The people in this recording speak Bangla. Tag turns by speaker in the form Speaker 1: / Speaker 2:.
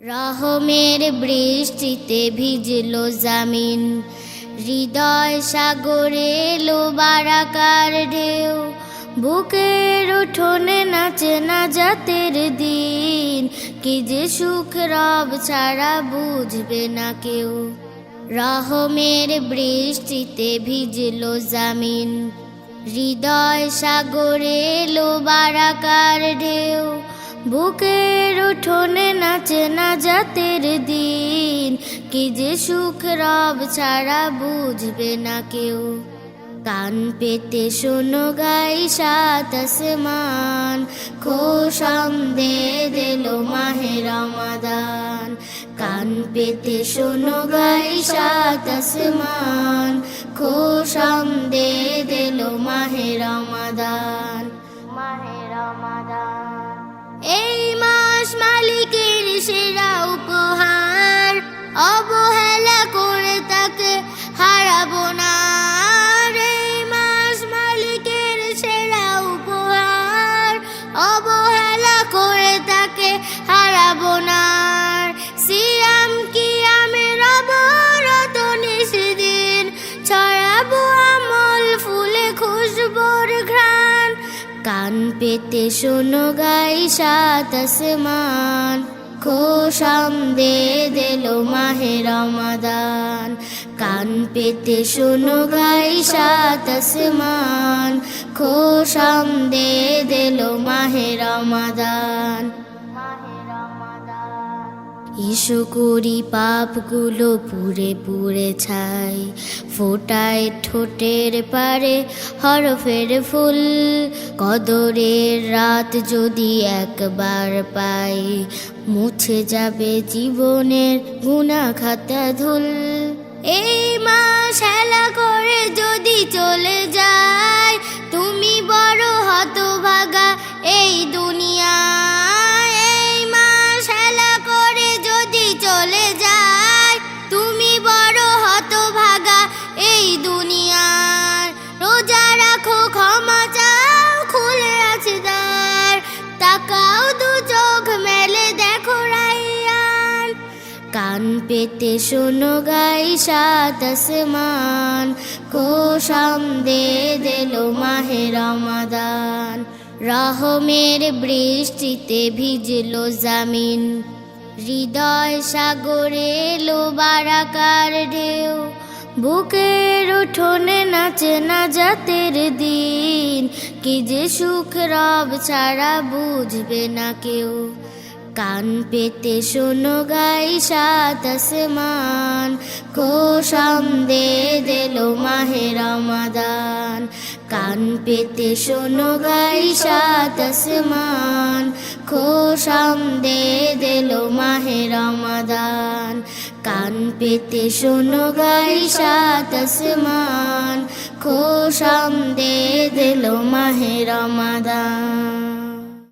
Speaker 1: রহমের বৃষ্টিতে ভিজলো জামিন। হৃদয় সাগরে এলো বারাকার ঢেউ। বুকের উঠোনে নাচে না জাতের দিন। কি যে সুখ, রব ছাড়া বুঝবে না কেউ। রহমের বৃষ্টিতে ভিজলো জামিন। হৃদয় সাগরে এলো বারাকার ঢেউ। বুকের উঠোনে নাচে না জাতের দিন। কি যে সুখ রব ছাড়া বুঝবে না কেউ। কান পেতে শোনো গাই সাত আসমান। খোশম দে দিল মাহে রমাদান। কান পেতে শোনো গাই সাত আসমান। খোশম দে দিল মাহে রমাদান। মাহে রমাদান। এই মালিকের সেরা উপহার অবহেলা কান পেতে শোনো গাই সাত আসমান। খোশাম দে দিল মাহে রমাদান। কান পেতে শোনো গাই সাত আসমান। খোশাম দে দিল মাহে রমাদান। ইস্যু করি পাপগুলো পুরে পুরে ছাই, ফোটায় ঠোঁটের পারে হরফের ফুল। কদরের রাত যদি একবার পাই, মুছে যাবে জীবনের গুণা খাতা ধুল। এই মা হেলা করে যদি চলে যায় কান পেতে শোনো গাই সাত আসমান। কোশাম দে দিল মাহে রমাদান। রহমের বৃষ্টিতে ভিজলো জামিন। হৃদয় সাগরে এলো বারাকার ঢেউ। বুকের উঠোনে নাচে না জাতের দিন। কি যে সুখ রব ছাড়া বুঝবে না কেউ। কান পেতে শোনো গাই সাত আসমান। খোশাম দে দিল মাহে রমাদান। কান পেতে শোনো গাই সাত আসমান। খোশাম দে দিল মাহে রমাদান। কান পেতে শোনো গাই সাত আসমান। খোশাম দে দিল মাহে রমাদান।